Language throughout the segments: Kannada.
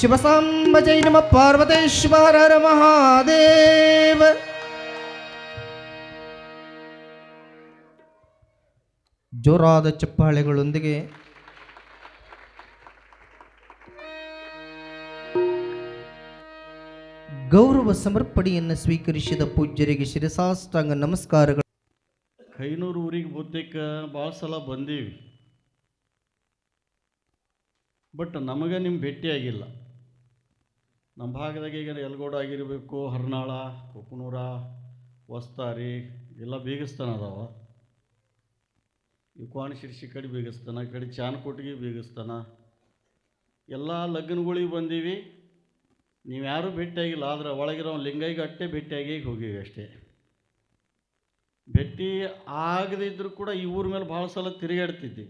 ಶಿವಸಾಂಬ ಜೈ ನಮ, ಪಾರ್ವತೇಶ್ವರ ಮಹಾದೇವ ಜೋರಾದ ಚಪ್ಪಾಳೆಗಳೊಂದಿಗೆ ಗೌರವ ಸಮರ್ಪಣೆಯನ್ನು ಸ್ವೀಕರಿಸಿದ ಪೂಜ್ಯರಿಗೆ ಶಿರಸಾಷ್ಟಾಂಗ ನಮಸ್ಕಾರಗಳು. ಕೈನೂರು ಊರಿಗೆ ಬಹುತೇಕ ಭಾಳ ಸಲ ಬಂದೀವಿ. ಬಟ್ ನಮಗೆ ನಿಮ್ಮ ಭೇಟಿಯಾಗಿಲ್ಲ ನಮ್ಮ ಭಾಗದಾಗ ಈಗ ಎಲ್ಗೋಡ ಆಗಿರಬೇಕು, ಹರ್ನಾಳ, ಕುಕನೂರ ವಸ್ತಾರಿ ಎಲ್ಲ ಬೀಗಸ್ತಾನ ಅದಾವ. ಈ ಶಿರ್ಸಿ ಕಡೆ ಬೀಗಸ್ತಾನ ಈ ಕಡೆ ಚಾನ್ಕೋಟಿಗೆ ಬೀಗಸ್ತಾನ ಎಲ್ಲ ಲಗ್ನಗಳಿಗೆ ಬಂದೀವಿ. ನೀವು ಯಾರೂ ಭೇಟಿಯಾಗಿಲ್ಲ, ಆದರೆ ಒಳಗಿರೋ ಲಿಂಗೈಗೆ ಅಟ್ಟೆ ಭೇಟಿಯಾಗಿ ಹೋಗೀವಿ ಅಷ್ಟೇ. ಭೇಟಿ ಆಗದಿದ್ದರೂ ಕೂಡ ಈ ಊರ ಮೇಲೆ ಭಾಳ ಸಲ ತಿರುಗಾಡ್ತಿದ್ವಿ.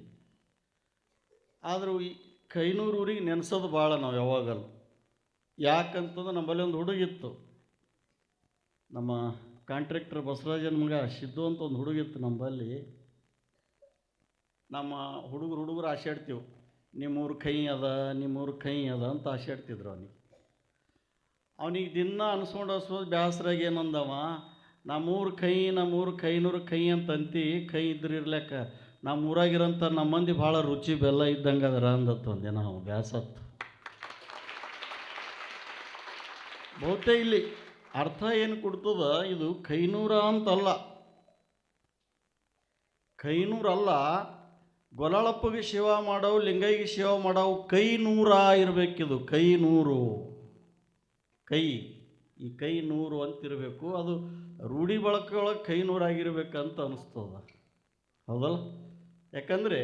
ಆದರೂ ಈ ಕೈನೂರು ಊರಿಗೆ ನೆನೆಸೋದು ಭಾಳ ನಾವು ಯಾವಾಗಲ್ಲ ಯಾಕಂತಂದ್ರೆ ನಮ್ಮಲ್ಲಿ ಒಂದು ಹುಡುಗಿತ್ತು. ನಮ್ಮ ಕಾಂಟ್ರಾಕ್ಟರ್ ಬಸವರಾಜನ ಮಗ ಸಿದ್ದು ಅಂತ ಒಂದು ಹುಡುಗಿತ್ತು ನಮ್ಮಲ್ಲಿ. ನಮ್ಮ ಹುಡುಗರು ಹುಡುಗರು ಆಶಾಡ್ತೀವಿ. ನಿಮ್ಮೂರ ಕೈ ಅದ, ನಿಮ್ಮೂರ ಕೈ ಅದ ಅಂತ ಆಶಾಡ್ತಿದ್ರು ಅವನಿಗೆ. ಅವನಿಗೆ ದಿನ ಅನ್ಸ್ಕೊಂಡು ಅನ್ಸ್ಕೊಂಡು ಬೇಸರಾಗಿ ಏನಂದವ, ನಮ್ಮೂರ ಕೈ, ನಮ್ಮೂರ ಕೈನೂರು ಕೈ ಅಂತ ಅಂತಿ ಕೈ ಇದ್ರೆ ಇರ್ಲಕ್ಕ. ನಮ್ಮ ಊರಾಗಿರೋಂಥ ನಮ್ಮ ಮಂದಿ ಭಾಳ ರುಚಿ ಬೆಲ್ಲ ಇದ್ದಂಗೆ ಅದರ ಅಂದತ್ತು ಒಂದಿನ ನಾವು ಬ್ಯಾಸತ್ತು. ಬಹುತೇ ಇಲ್ಲಿ ಅರ್ಥ ಏನು ಕೊಡ್ತದ? ಇದು ಕೈನೂರ ಅಂತಲ್ಲ. ಕೈನೂರಲ್ಲ ಗೊಲಾಳಪ್ಪಗೆ ಶಿವ ಮಾಡವು ಲಿಂಗೈಗೆ ಶಿವ ಮಾಡವು ಕೈ ನೂರ ಇರಬೇಕಿದು ಕೈ ನೂರು ಕೈ, ಈ ಕೈ ನೂರು ಅಂತಿರಬೇಕು, ಅದು ರೂಢಿ ಬಳಕೆಯೊಳಗೆ ಕೈ ನೂರಾಗಿರ್ಬೇಕಂತ ಅನಿಸ್ತದ. ಹೌದಲ್ಲ? ಯಾಕಂದರೆ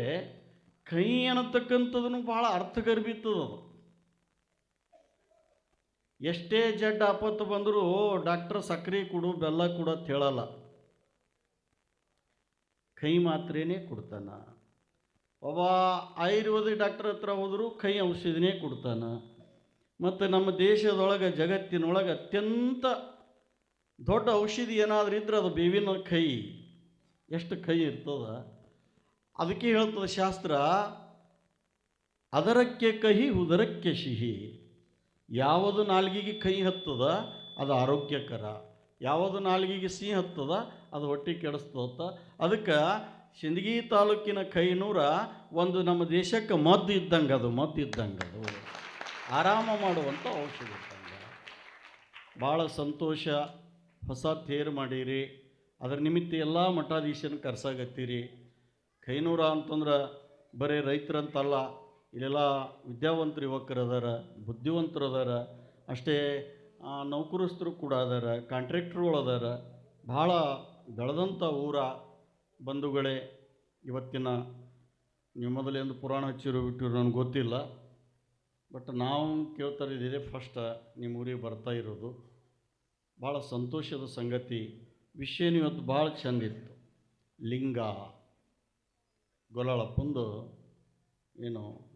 ಕೈ ಅನ್ನತಕ್ಕಂಥದನ್ನು ಭಾಳ ಅರ್ಥಗರ್ಭಿತದದು ಎಷ್ಟೇ ಜಡ್ಡ ಆಪತ್ತು ಬಂದರೂ ಡಾಕ್ಟ್ರ್ ಸಕ್ಕರೆ ಕೊಡು, ಬೆಲ್ಲ ಕೊಡು ಅಂತ ಹೇಳಲ್ಲ. ಕೈ ಮಾತ್ರೆನೇ ಕೊಡ್ತಾನ. ಒಬ್ಬ ಆಯುರ್ವೇದಿಕ್ ಡಾಕ್ಟರ್ ಹತ್ರ ಹೋದರೂ ಕೈ ಔಷಧಿನೇ ಕೊಡ್ತಾನ. ಮತ್ತು ನಮ್ಮ ದೇಶದೊಳಗೆ, ಜಗತ್ತಿನೊಳಗೆ ಅತ್ಯಂತ ದೊಡ್ಡ ಔಷಧಿ ಏನಾದರೂ ಇದ್ರೆ ಅದು ಬೇವಿನ ಕೈ. ಎಷ್ಟು ಕೈ ಇರ್ತದ? ಅದಕ್ಕೆ ಹೇಳ್ತದೆ ಶಾಸ್ತ್ರ, ಅದರಕ್ಕೆ ಕಹಿ, ಉದರಕ್ಕೆ ಸಿಹಿ. ಯಾವುದು ನಾಲ್ಗಿಗೆ ಕೈ ಹತ್ತದ, ಅದು ಆರೋಗ್ಯಕರ. ಯಾವುದು ನಾಲ್ಗಿಗೆ ಸಿಹಿ ಹತ್ತದ, ಅದು ಹೊಟ್ಟೆ ಕೆಡಿಸ್ತದ ಅದಕ್ಕೆ ಸಿಂದಗಿ ತಾಲೂಕಿನ ಕೈನೂರ ಒಂದು ನಮ್ಮ ದೇಶಕ್ಕೆ ಮದ್ದು ಇದ್ದಂಗೆ ಅದು, ಮದ್ದು ಇದ್ದಂಗೆ ಅದು. ಆರಾಮ ಮಾಡುವಂಥ ಔಷಧಿ ಇದ್ದಂಗೆ ಭಾಳ ಸಂತೋಷ. ಹೊಸ ತೇರು ಮಾಡೀರಿ. ಅದರ ನಿಮಿತ್ತ ಎಲ್ಲ ಮಠಾಧೀಶನ ಕರ್ಸಾಗತ್ತೀರಿ ಕೈನೂರ ಅಂತಂದ್ರೆ ಬರೀ ರೈತರಂತಲ್ಲ. ಇಲ್ಲೆಲ್ಲ ವಿದ್ಯಾವಂತರು ಯುವಕರು ಅದಾರ, ಬುದ್ಧಿವಂತರು ಅದಾರ, ಅಷ್ಟೇ ನೌಕರಸ್ಥರು ಕೂಡ ಅದಾರ, ಕಾಂಟ್ರಾಕ್ಟ್ರುಗಳು ಅದಾರ. ಭಾಳ ಬೆಳೆದಂಥ ಊರ ಬಂಧುಗಳೇ, ಇವತ್ತಿನ ನೀವು ಒಂದು ಪುರಾಣ ಹಚ್ಚಿರೋ ಬಿಟ್ಟಿರೋ ನನಗೆ ಗೊತ್ತಿಲ್ಲ. ಬಟ್ ನಾವು ಕೇಳ್ತಾ ಇದೇ ಫಸ್ಟ್ ನಿಮ್ಮ ಊರಿಗೆ ಬರ್ತಾ ಇರೋದು. ಭಾಳ ಸಂತೋಷದ ಸಂಗತಿ. ವಿಷಯ ಇವತ್ತು ಭಾಳ ಚೆಂದಿತ್ತು ಲಿಂಗ, ಗೊಲಾಳಪ್ಪಂದು ಏನು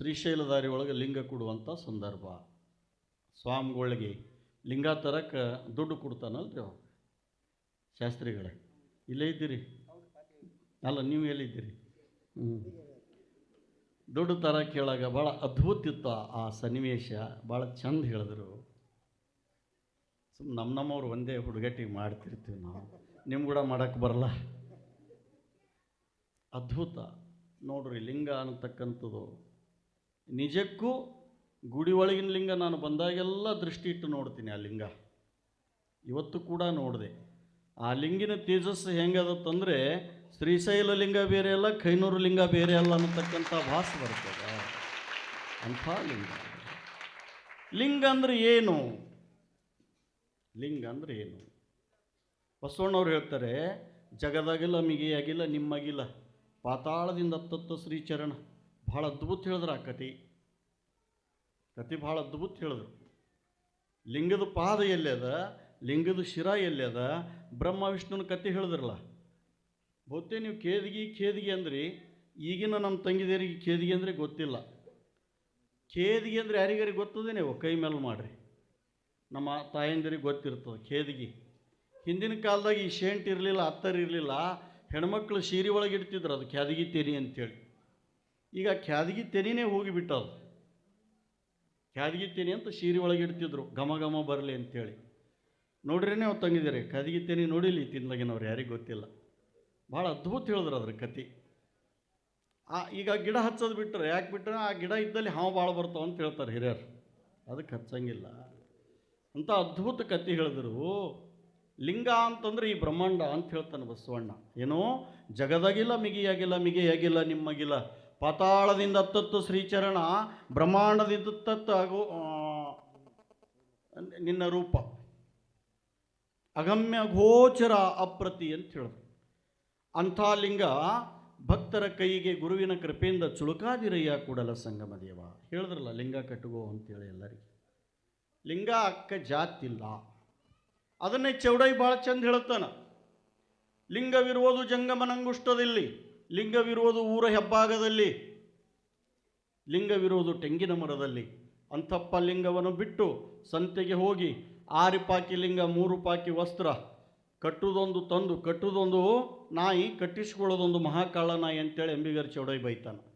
ಶ್ರೀಶೈಲದಾರಿ ಒಳಗೆ ಲಿಂಗ ಕೊಡುವಂಥ ಸಂದರ್ಭ. ಸ್ವಾಮಿಗಳಿಗೆ ಲಿಂಗ ತರಕ್ಕೆ ದುಡ್ಡು ಕೊಡ್ತಾನಲ್ರಿ ಅವ್ರು. ಶಾಸ್ತ್ರಿಗಳೇ, ಇಲ್ಲೇ ಇದ್ದೀರಿ? ಅಲ್ಲ, ನೀವು ಎಲ್ಲಿದ್ದೀರಿ? ಹ್ಞೂ ದುಡ್ಡು ತರ ಕೇಳಾಗ ಭಾಳ ಅದ್ಭುತ ಇತ್ತು ಆ- ಸನ್ನಿವೇಶ. ಭಾಳ ಚಂದ ಹೇಳಿದ್ರು. ಸುಮ್ ನಮ್ಮ ನಮ್ಮವ್ರು ಒಂದೇ ಹುಡುಗಟ್ಟಿಗೆ ಮಾಡ್ತಿರ್ತೀವಿ ನಾವು. ನಿಮ್ಮ ಕೂಡ ಮಾಡೋಕ್ಕೆ ಬರಲ್ಲ. ಅದ್ಭುತ. ನೋಡ್ರಿ, ಲಿಂಗ ಅನ್ನತಕ್ಕಂಥದ್ದು. ನಿಜಕ್ಕೂ ಗುಡಿ ಒಳಗಿನ ಲಿಂಗ ನಾನು ಬಂದಾಗೆಲ್ಲ ದೃಷ್ಟಿ ಇಟ್ಟು ನೋಡ್ತೀನಿ ಆ ಲಿಂಗ. ಇವತ್ತು ಕೂಡ ನೋಡಿದೆ. ಆ ಲಿಂಗಿನ ತೇಜಸ್ಸು ಹೆಂಗದತ್ತಂದರೆ ಶ್ರೀಶೈಲ ಲಿಂಗ ಬೇರೆ ಅಲ್ಲ, ಕೈನೂರು ಲಿಂಗ ಬೇರೆ ಅಲ್ಲ ಅನ್ನತಕ್ಕಂಥ ಭಾಸ ಬರ್ತದೆ ಅಂಥ ಲಿಂಗ. ಲಿಂಗ ಅಂದ್ರೆ ಏನು? ಲಿಂಗ ಅಂದ್ರೆ ಏನು? ಬಸವಣ್ಣವ್ರು ಹೇಳ್ತಾರೆ, ಜಗದಾಗಿಲ್ಲ, ಮಿಗಿಯಾಗಿಲ್ಲ, ನಿಮ್ಮಗಿಲ್ಲ. ಪಾತಾಳದಿಂದ ಹತ್ತತ್ತು ಶ್ರೀಚರಣ. ಭಾಳ ಅದ್ಭುತ ಹೇಳಿದ್ರು ಆ ಕತೆ ಕತೆ ಭಾಳ ಅದ್ಭುತ ಹೇಳಿದ್ರು. ಲಿಂಗದ ಪಾದ ಎಲ್ಲದ ಲಿಂಗದ ಶಿರ ಎಲ್ಲದ ಬ್ರಹ್ಮ, ವಿಷ್ಣುನ ಕತೆ ಹೇಳಿದ್ರಲ್ಲ. ಗೊತ್ತೇ ನೀವು ಕೇದಿಗೆ ಖೇದಿಗೆ ಅಂದ್ರಿ, ಈಗಿನ ನಮ್ಮ ತಂಗಿದೇರಿಗೆ ಖೇದಿಗೆ ಅಂದರೆ ಗೊತ್ತಿಲ್ಲ. ಖೇದಿಗೆ ಅಂದರೆ ಯಾರಿಗಾರಿಗೆ ಗೊತ್ತದೆ? ನೀವು ಕೈ ಮೇಲೆ ಮಾಡಿರಿ. ನಮ್ಮ ತಾಯಂದಿರಿಗೆ ಗೊತ್ತಿರ್ತದೆ ಖೇದಿಗೆ ಹಿಂದಿನ ಕಾಲದಾಗ ಈ ಶೇಂಟ್ ಇರಲಿಲ್ಲ, ಅತ್ತರ್ ಇರಲಿಲ್ಲ, ಹೆಣ್ಮಕ್ಳು ಸೀರೆ ಒಳಗೆ ಇಡ್ತಿದ್ರು, ಅದು ಕ್ಯಾದಗಿ ತೆರಿ ಅಂತೇಳಿ. ಈಗ ಕ್ಯಾದಗಿ ತೆರಿನೇ ಹೋಗಿಬಿಟ್ಟದು ತೆನೆ ಅಂತ ಸೀರೆ ಒಳಗೆ ಇಡ್ತಿದ್ರು. ಘಮ ಘಮ ಬರಲಿ ಅಂತೇಳಿ. ಅವ್ರು ತಂಗಿದ್ದಾರೆ ಖ್ಯಾದಗಿ ತೆನೆ ನೋಡಿಲಿ ತಿಂದಾಗಿನವ್ರು ಯಾರಿಗೂ ಗೊತ್ತಿಲ್ಲ. ಭಾಳ ಅದ್ಭುತ ಹೇಳಿದ್ರು ಅದ್ರ ಕತಿ ಆ, ಈಗ ಗಿಡ ಹಚ್ಚೋದು ಬಿಟ್ಟರೆ ಯಾಕೆ ಬಿಟ್ಟರೆ ಆ ಗಿಡ ಇದ್ದಲ್ಲಿ ಹಾವು ಭಾಳ ಬರ್ತಾವ ಅಂತ ಹೇಳ್ತಾರೆ ಹಿರಿಯರು. ಅದಕ್ಕೆ ಹಚ್ಚಂಗಿಲ್ಲ. ಅಂತ ಅದ್ಭುತ ಕತೆ ಹೇಳಿದ್ರು. ಲಿಂಗ ಅಂತಂದ್ರೆ ಈ ಬ್ರಹ್ಮಾಂಡ ಅಂತ ಹೇಳ್ತಾನೆ ಬಸವಣ್ಣ. ಏನೋ ಜಗದಾಗಿಲ್ಲ, ಮಿಗಿಯಾಗಿಲ್ಲ ಮಿಗಿಯಾಗಿಲ್ಲ, ನಿಮ್ಮಗಿಲ್ಲ. ಪಾತಾಳದಿಂದ ತತ್ತು ಶ್ರೀಚರಣ, ಬ್ರಹ್ಮಾಂಡದಿಂದ ತತ್ತು ಆಗೋ ನಿನ್ನ ರೂಪ. ಅಗಮ್ಯ ಗೋಚರ ಅಪ್ರತಿ ಅಂತ ಹೇಳಿದ್ರು ಅಂಥ ಲಿಂಗ ಭಕ್ತರ ಕೈಗೆ ಗುರುವಿನ ಕೃಪೆಯಿಂದ ಚುಳುಕಾದಿರಯ್ಯ ಕೂಡಲ ಸಂಗಮ ದೇವ. ಹೇಳಿದ್ರಲ್ಲ, ಲಿಂಗ ಕಟ್ಟುಗೋ ಅಂತೇಳಿ ಎಲ್ಲರಿಗೆ. ಲಿಂಗ ಅಕ್ಕ ಜಾತಿಲ್ಲ. ಅದನ್ನೇ ಚೌಡೈ ಭಾಳ ಚಂದ ಹೇಳುತ್ತಾನ. ಲಿಂಗವಿರುವುದು ಜಂಗಮನಂಗುಷ್ಟದಲ್ಲಿ. ಲಿಂಗವಿರುವುದು ಊರ ಹೆಬ್ಬಾಗದಲ್ಲಿ ಲಿಂಗವಿರುವುದು ತೆಂಗಿನ ಮರದಲ್ಲಿ. ಅಂಥಪ್ಪ ಲಿಂಗವನ್ನು ಬಿಟ್ಟು ಸಂತೆಗೆ ಹೋಗಿ ಆರು ಪಾಕಿ ಲಿಂಗ ಮೂರು ಪಾಕಿ ವಸ್ತ್ರ, ಕಟ್ಟುದೊಂದು ತಂದು, ಕಟ್ಟುದೊಂದು ನಾಯಿ, ಕಟ್ಟಿಸ್ಕೊಳ್ಳೋದೊಂದು ಮಹಾಕಾಳ ನಾಯಿ ಅಂತೇಳಿ ಎಂಬಿಗರ್ ಚೌಡೈ ಬೈತಾನೆ.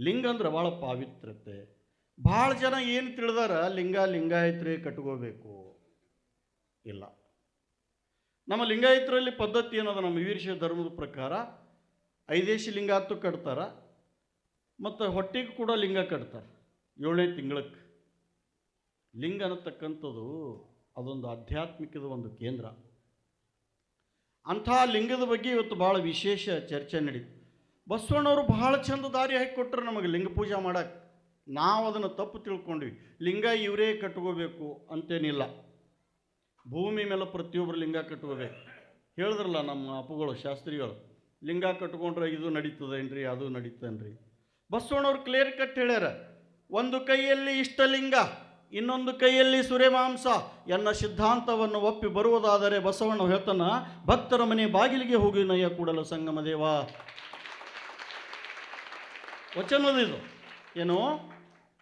ಲಿಂಗ ಅಂದ್ರೆ ಭಾಳ ಪಾವಿತ್ರತೆ ಭಾಳ ಜನ ಏನು ತಿಳಿದಾರ? ಲಿಂಗ, ಲಿಂಗಾಯತ್ರಿ ಕಟ್ಕೋಬೇಕು. ಇಲ್ಲ. ನಮ್ಮ ಲಿಂಗಾಯತರಲ್ಲಿ ಪದ್ಧತಿ ಏನದ? ನಮ್ಮ ವೀರ್ಷ ಧರ್ಮದ ಪ್ರಕಾರ ಐದೇಶಿ ಲಿಂಗಾತ್ತು ಕಟ್ತಾರೆ, ಮತ್ತು ಹೊಟ್ಟೆಗೆ ಕೂಡ ಲಿಂಗ ಕಟ್ತಾರೆ. ಏಳನೇ ತಿಂಗಳಕ್ಕೆ ಲಿಂಗ ಅನ್ನತಕ್ಕಂಥದ್ದು ಅದೊಂದು ಆಧ್ಯಾತ್ಮಿಕದ ಒಂದು ಕೇಂದ್ರ. ಅಂಥ ಲಿಂಗದ ಬಗ್ಗೆ ಇವತ್ತು ಭಾಳ ವಿಶೇಷ ಚರ್ಚೆ ನಡೀತು. ಬಸವಣ್ಣವರು ಬಹಳ ಚಂದ ದಾರಿ ಹಾಕಿ ಕೊಟ್ಟರು ನಮಗೆ ಲಿಂಗ ಪೂಜೆ ಮಾಡಕ್ಕೆ ನಾವು ಅದನ್ನು ತಪ್ಪು ತಿಳ್ಕೊಂಡ್ವಿ. ಲಿಂಗ ಇವರೇ ಕಟ್ಕೋಬೇಕು ಅಂತೇನಿಲ್ಲ. ಭೂಮಿ ಮೇಲೆ ಪ್ರತಿಯೊಬ್ಬರು ಲಿಂಗ ಕಟ್ಕೋಬೇಕು. ಹೇಳಿದ್ರಲ್ಲ ನಮ್ಮ ಅಪ್ಪುಗಳು, ಶಾಸ್ತ್ರಿಗಳು ಲಿಂಗ ಕಟ್ಕೊಂಡ್ರೆ ಇದು ನಡೀತದೇನ್ರಿ, ಅದು ನಡೀತೇನ್ರಿ? ಬಸವಣ್ಣವ್ರು ಕ್ಲಿಯರ್ ಕಟ್ ಹೇಳ್ಯಾರ, ಒಂದು ಕೈಯಲ್ಲಿ ಇಷ್ಟಲಿಂಗ, ಇನ್ನೊಂದು ಕೈಯಲ್ಲಿ ಸುರೇಮಾಂಸ ಎನ್ನ ಸಿದ್ಧಾಂತವನ್ನು ಒಪ್ಪಿ ಬರುವುದಾದರೆ ಬಸವಣ್ಣ ಹೇಳ್ತಾನ, ಭಕ್ತರ ಮನೆ ಬಾಗಿಲಿಗೆ ಹೋಗಿ ನಯ್ಯ ಕೂಡಲ ಸಂಗಮ ದೇವ. ವಚನದಿದು ಏನು?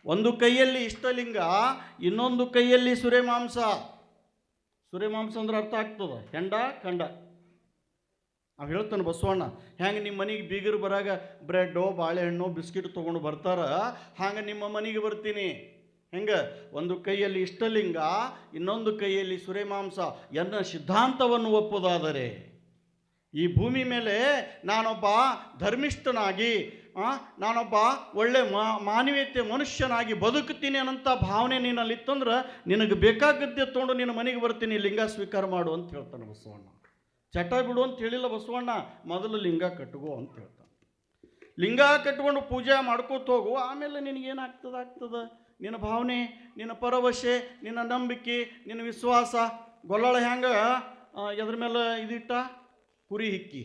ಒಂದು ಕೈಯಲ್ಲಿ ಇಷ್ಟಲಿಂಗ, ಇನ್ನೊಂದು ಕೈಯಲ್ಲಿ ಸುರೇಮಾಂಸ ಸುರೇಮಾಂಸ ಅಂದ್ರೆ ಅರ್ಥ ಆಗ್ತದ? ಹೆಂಡ, ಕಂಡ. ಅವ್ ಹೇಳ್ತಾನೆ, ಬಸವಣ್ಣ ಹೆಂಗೆ ನಿಮ್ಮ ಮನೆಗೆ ಬೀಗರು ಬರಾಗ ಬ್ರೆಡ್ಡು, ಬಾಳೆಹಣ್ಣು, ಬಿಸ್ಕಿಟ್ ತೊಗೊಂಡು ಬರ್ತಾರ ಹಾಗೆ ನಿಮ್ಮ ಮನೆಗೆ ಬರ್ತೀನಿ? ಹೆಂಗೆ? ಒಂದು ಕೈಯಲ್ಲಿ ಇಷ್ಟಲಿಂಗ, ಇನ್ನೊಂದು ಕೈಯಲ್ಲಿ ಸುರೇಮಾಂಸ. ಎನ್ನ ಸಿದ್ಧಾಂತವನ್ನು ಒಪ್ಪೋದಾದರೆ? ಈ ಭೂಮಿ ಮೇಲೆ ನಾನೊಬ್ಬ ಧರ್ಮಿಷ್ಠನಾಗಿ ನಾನೊಬ್ಬ ಒಳ್ಳೆ ಮಾನವೀಯತೆ ಮನುಷ್ಯನಾಗಿ ಬದುಕುತ್ತೀನಿ ಅನ್ನೋಂಥ ಭಾವನೆ ನಿನ್ನಲ್ಲಿ ಇತ್ತಂದ್ರೆ ನಿನಗೆ ಬೇಕಾಗದ್ದೆ ತೊಗೊಂಡು ನಿನ್ನ ಮನೆಗೆ ಬರ್ತೀನಿ, ಲಿಂಗ ಸ್ವೀಕಾರ ಮಾಡು ಅಂತ ಹೇಳ್ತಾನೆ ಬಸವಣ್ಣ. ಚಟ ಬಿಡು ಅಂತ ಹೇಳಿಲ್ಲ ಬಸವಣ್ಣ. ಮೊದಲು ಲಿಂಗ ಕಟ್ಗೋ ಅಂತ ಹೇಳ್ತಾನೆ. ಲಿಂಗ ಕಟ್ಕೊಂಡು ಪೂಜೆ ಮಾಡ್ಕೋತ ಹೋಗು, ಆಮೇಲೆ ನಿನಗೇನಾಗ್ತದ ಆಗ್ತದ? ನಿನ್ನ ಭಾವನೆ, ನಿನ್ನ ಪರವಶೆ, ನಿನ್ನ ನಂಬಿಕೆ, ನಿನ್ನ ವಿಶ್ವಾಸ, ಗೊಲ್ಲಳ ಹೆಂಗೆ ಎದ್ರ ಮೇಲೆ ಇದಿಟ್ಟ? ಕುರಿ ಹಿಕ್ಕಿ.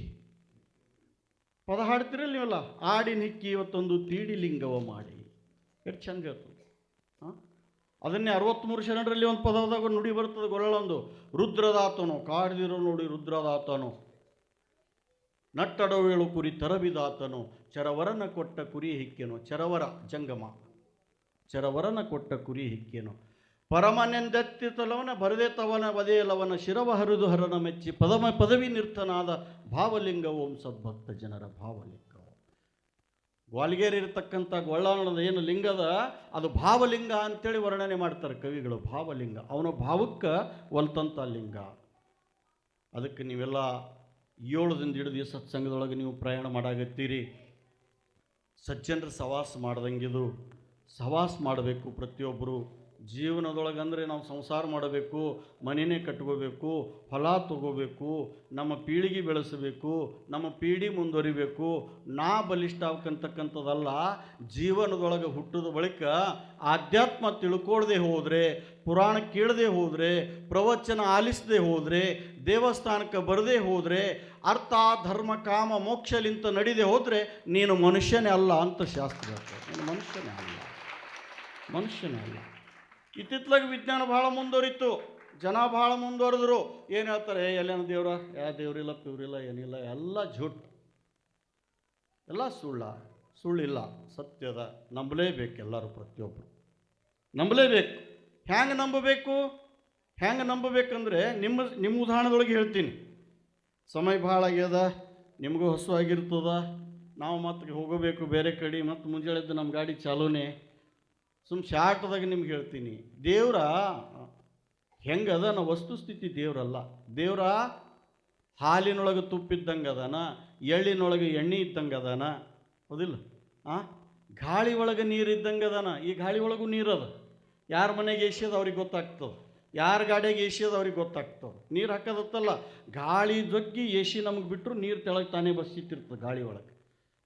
ಪದ ಹಾಡ್ತಿರಲ್ಲ ನೀವಲ್ಲ? ಆಡಿನ ಹಿಕ್ಕಿ ಇವತ್ತೊಂದು ತೀಡಿ ಲಿಂಗವ ಮಾಡಿ. ಎಷ್ಟು ಚಂದ ಹೇಳ್ತದೆ. ಅದನ್ನೇ ಅರವತ್ತ್ಮೂರು ಶರಣರಲ್ಲಿ ಒಂದು ಪದದಾಗ ನುಡಿ ಬರ್ತದೆ ಗೊಳ್ಳಲೊಂದು ರುದ್ರದಾತನು, ಕಾಡಿದಿರೋ ನೋಡಿ ರುದ್ರದಾತನು. ನಟ್ಟಡವೇಳು ಕುರಿ ತರಬಿದಾತನು ಚರವರನ ಕೊಟ್ಟ ಕುರಿ ಹಿಕ್ಕೇನು. ಚರವರ, ಜಂಗಮ. ಚರವರನ ಕೊಟ್ಟ ಕುರಿ ಹಿಕ್ಕೇನು. ಪರಮನೆಂದೆತ್ತಿತಲವನ, ಬರದೆ ತವನ ವದೆಯಲವನ ಶಿರವ ಹರಿದು ಹರನ ಮೆಚ್ಚಿ ಪದಮ ಪದವಿ ನಿರ್ತನಾದ ಭಾವಲಿಂಗ ಓಂ ಸದ್ಭಕ್ತ ಜನರ ಭಾವಲಿಂಗ. ಗ್ವಾಲ್ಗೇರಿ ಇರತಕ್ಕಂಥ ಗೊಳ್ಳಾಣದ ಏನು ಲಿಂಗದ, ಅದು ಭಾವಲಿಂಗ ಅಂತೇಳಿ ವರ್ಣನೆ ಮಾಡ್ತಾರೆ ಕವಿಗಳು. ಭಾವಲಿಂಗ. ಅವನ ಭಾವಕ್ಕೆ ಒಲ್ತಂಥ ಲಿಂಗ. ಅದಕ್ಕೆ ನೀವೆಲ್ಲ ಏಳು ದಿನದ ಹಿಡಿದು ಈ ಸತ್ಸಂಗದೊಳಗೆ ನೀವು ಪ್ರಯಾಣ ಮಾಡಾಗತ್ತೀರಿ ಸಜ್ಜನರ ಸವಾಸ ಮಾಡ್ದಂಗಿದು ಸವಾಸ ಮಾಡಬೇಕು ಪ್ರತಿಯೊಬ್ಬರು. ಜೀವನದೊಳಗೆ ಅಂದರೆ ನಾವು ಸಂಸಾರ ಮಾಡಬೇಕು ಮನೆಯೇ ಕಟ್ಕೋಬೇಕು, ಹೊಲ ತಗೋಬೇಕು, ನಮ್ಮ ಪೀಳಿಗೆ ಬೆಳೆಸಬೇಕು, ನಮ್ಮ ಪೀಡಿ ಮುಂದುವರಿಬೇಕು, ನಾ ಬಲಿಷ್ಠ ಆಗ್ಕಂತಕ್ಕಂಥದ್ದಲ್ಲ ಜೀವನದೊಳಗೆ ಹುಟ್ಟಿದ ಬಳಿಕ ಆಧ್ಯಾತ್ಮ ತಿಳ್ಕೊಳ್ದೆ ಹೋದರೆ, ಪುರಾಣ ಕೇಳದೆ ಹೋದರೆ, ಪ್ರವಚನ ಆಲಿಸದೆ ಹೋದರೆ, ದೇವಸ್ಥಾನಕ್ಕೆ ಬರದೇ ಹೋದರೆ, ಅರ್ಥ, ಧರ್ಮ, ಕಾಮ, ಮೋಕ್ಷಲಿಂತ ನಡೆದೆ ಹೋದರೆ, ನೀನು ಮನುಷ್ಯನೇ ಅಲ್ಲ ಅಂತ ಶಾಸ್ತ್ರ ನೀನು ಮನುಷ್ಯನೇ ಅಲ್ಲ. ಮನುಷ್ಯನೇ ಅಲ್ಲ. ಇತ್ತಿತ್ತಲಾಗ ವಿಜ್ಞಾನ ಭಾಳ ಮುಂದುವರಿತು. ಜನ ಭಾಳ ಮುಂದುವರೆದ್ರು. ಏನು ಹೇಳ್ತಾರೆ? "ಏ, ಎಲ್ಲೇನ ದೇವ್ರ? ಯಾ ದೇವ್ರಿಲ್ಲ ಪಿವ್ರಿಲ್ಲ ಏನಿಲ್ಲ ಎಲ್ಲ ಝುಟ್. ಎಲ್ಲ ಸುಳ್ಳ. ಸುಳ್ಳಿಲ್ಲ. ಸತ್ಯದ. ನಂಬಲೇಬೇಕು ಎಲ್ಲರೂ ಪ್ರತಿಯೊಬ್ಬರು ನಂಬಲೇಬೇಕು. ಹ್ಯಾಂಗೆ ನಂಬಬೇಕು? ಹ್ಯಾಂಗೆ ನಂಬಬೇಕಂದ್ರೆ ನಿಮ್ಮ ನಿಮ್ಮ ಉದಾಹರಣೆದೊಳಗೆ ಹೇಳ್ತೀನಿ. ಸಮಯ ಭಾಳ ಆಗ್ಯದ. ನಿಮಗೂ ಹಸು ಆಗಿರ್ತದ. ನಾವು ಮತ್ತೆ ಹೋಗಬೇಕು ಬೇರೆ ಕಡೆ. ಮತ್ತು ಮುಂಜಾನೆದ್ದು ನಮ್ಮ ಗಾಡಿ ಚಾಲೂನೇ. ಸುಮ್ ಶಾರ್ಟ್ದಾಗ ನಿಮ್ಗೆ ಹೇಳ್ತೀನಿ. ದೇವ್ರ ಹೆಂಗದನ ವಸ್ತುಸ್ಥಿತಿ ದೇವ್ರಲ್ಲ. ದೇವ್ರ ಹಾಲಿನೊಳಗೆ ತುಪ್ಪಿದ್ದಂಗೆ ಅದಾನ, ಎಳ್ಳಿನೊಳಗೆ ಎಣ್ಣೆ ಇದ್ದಂಗೆ ಅದಾನ. ಹೌದಿಲ್ಲ? ಆ? ಗಾಳಿ ಒಳಗೆ ನೀರು ಇದ್ದಂಗೆ ಅದಾನ. ಈ ಗಾಳಿ ಒಳಗೂ ನೀರದ ಯಾರ ಮನೆಗೆ ಏಷ್ಯದ ಅವ್ರಿಗೆ ಗೊತ್ತಾಗ್ತದೆ. ಯಾರ ಗಾಡಿಯಾಗ ಏಷ್ಯದ ಅವ್ರಿಗೆ ಗೊತ್ತಾಗ್ತದೆ. ನೀರು ಹಾಕೋದತ್ತಲ್ಲ. ಗಾಳಿ ಜೊಗ್ಗಿ ಏಷಿ ನಮಗೆ ಬಿಟ್ಟರು ನೀರು ತೆಳಗೆ ತಾನೇ ಬಸ್ಸಿತ್ತಿರ್ತದೆ ಗಾಳಿ ಒಳಗೆ.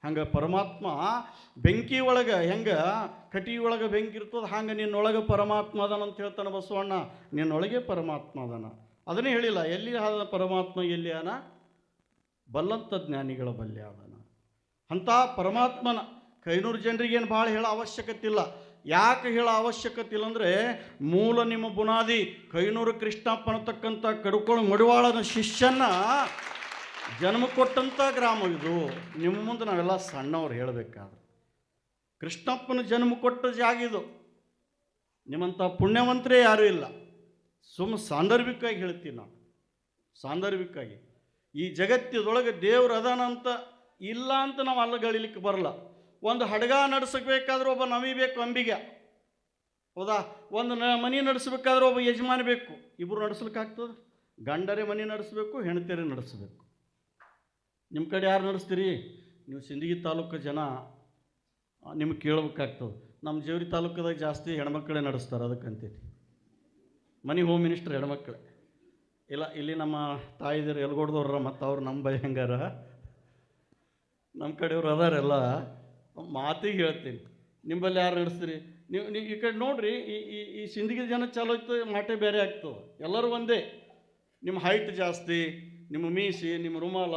ಹಂಗೆ ಪರಮಾತ್ಮ ಬೆಂಕಿ ಒಳಗೆ ಹೆಂಗೆ ಕಟಿ ಒಳಗೆ ಬೆಂಕಿ ಇರ್ತದೆ, ಹಂಗೆ ನಿನ್ನೊಳಗೆ ಪರಮಾತ್ಮ ಅದಾನ ಅಂತ ಹೇಳ್ತಾನೆ ಬಸವಣ್ಣ. ನಿನ್ನೊಳಗೆ ಪರಮಾತ್ಮ ಅದನ. ಅದನ್ನೇ ಹೇಳಿಲ್ಲ, ಎಲ್ಲಿ ಆದ ಪರಮಾತ್ಮ, ಎಲ್ಲಿ ಅನ ಬಲ್ಲಂಥ ಜ್ಞಾನಿಗಳ ಬಲ್ಯ ಅದನ ಅಂಥ ಪರಮಾತ್ಮನ ಕೈನೂರು ಜನರಿಗೇನು ಭಾಳ ಹೇಳೋ ಅವಶ್ಯಕತೆ ಇಲ್ಲ. ಯಾಕೆ ಹೇಳೋ ಅವಶ್ಯಕತೆ ಇಲ್ಲ ಅಂದರೆ ಮೂಲ ನಿಮ್ಮ ಬುನಾದಿ ಕೈನೂರು ಕೃಷ್ಣಪ್ಪ ಅನ್ನತಕ್ಕಂಥ ಮಡಿವಾಳನ ಶಿಷ್ಯನ ಜನ್ಮ ಕೊಟ್ಟಂಥ ಗ್ರಾಮ ಇದು. ನಿಮ್ಮ ಮುಂದೆ ನಾವೆಲ್ಲ ಸಣ್ಣವ್ರು ಹೇಳಬೇಕಾದ್ರೆ. ಕೃಷ್ಣಪ್ಪನ ಜನ್ಮ ಕೊಟ್ಟ ಜಾಗ ಇದು. ನಿಮ್ಮಂಥ ಪುಣ್ಯವಂತರೇ ಯಾರೂ ಇಲ್ಲ. ಸುಮ್ಮ ಸಾಂದರ್ಭಿಕವಾಗಿ ಹೇಳ್ತೀವಿ ನಾವು. ಸಾಂದರ್ಭಿಕವಾಗಿ. ಈ ಜಗತ್ತಿದೊಳಗೆ ದೇವ್ರು ಅದಾನಂತ ಇಲ್ಲ ಅಂತ ನಾವು ಅಲ್ಲಗಳಿಲಿಕ್ಕೆ ಬರಲ್ಲ. ಒಂದು ಹಡಗ ನಡೆಸಬೇಕಾದ್ರೆ ಒಬ್ಬ ನವಿ ಬೇಕು ಅಂಬಿಗೆ. ಹೌದಾ? ಒಂದು ನ ಮನೆ ನಡೆಸಬೇಕಾದ್ರೆ ಒಬ್ಬ ಯಜಮಾನ ಬೇಕು. ಇಬ್ಬರು ನಡೆಸ್ಲಿಕ್ಕಾಗ್ತದೆ? ಗಂಡರೇ ಮನೆ ನಡೆಸಬೇಕು ಹೆಣ್ತಿಯರೇ ನಡೆಸಬೇಕು. ನಿಮ್ಮ ಕಡೆ ಯಾರು ನಡೆಸ್ತೀರಿ? ನೀವು ಸಿಂದಗಿ ತಾಲೂಕು ಜನ ನಿಮ್ಗೆ ಕೇಳಬೇಕಾಗ್ತದೆ. ನಮ್ಮ ಜೇವರಿ ತಾಲೂಕದಾಗ ಜಾಸ್ತಿ ಹೆಣ್ಮಕ್ಳೇ ನಡೆಸ್ತಾರೆ ಅದಕ್ಕಂತೇಳಿ. ಮನೆ ಹೋಮ್ ಮಿನಿಸ್ಟರ್ ಹೆಣ್ಮಕ್ಕಳೇ ಇಲ್ಲ, ಇಲ್ಲಿ ನಮ್ಮ ತಾಯಿದಿರು ಎಲ್ಗೊಡ್ದವ್ರ ಮತ್ತು ಅವ್ರು ನಮ್ಮ ಬೈ ಹೆಂಗಾರ ನಮ್ಮ ಕಡೆಯವ್ರು ಅದಾರೆಲ್ಲ ಮಾತಿಗೆ ಹೇಳ್ತೀನಿ. ನಿಂಬಲ್ಲಿ ಯಾರು ನಡೆಸ್ತೀರಿ? ನೀವು ನೀವು ಈ ಕಡೆ ನೋಡಿರಿ, ಈ ಈ ಈ ಸಿಂದಗಿ ಜನ ಚಾಲೋ ಇತ್ತು ಮಾಟೆ ಬೇರೆ ಆಗ್ತದೆ. ಎಲ್ಲರೂ ಒಂದೇ. ನಿಮ್ಮ ಹೈಟ್ ಜಾಸ್ತಿ, ನಿಮ್ಮ ಮೀಸಿ, ನಿಮ್ಮ ರುಮಾಲ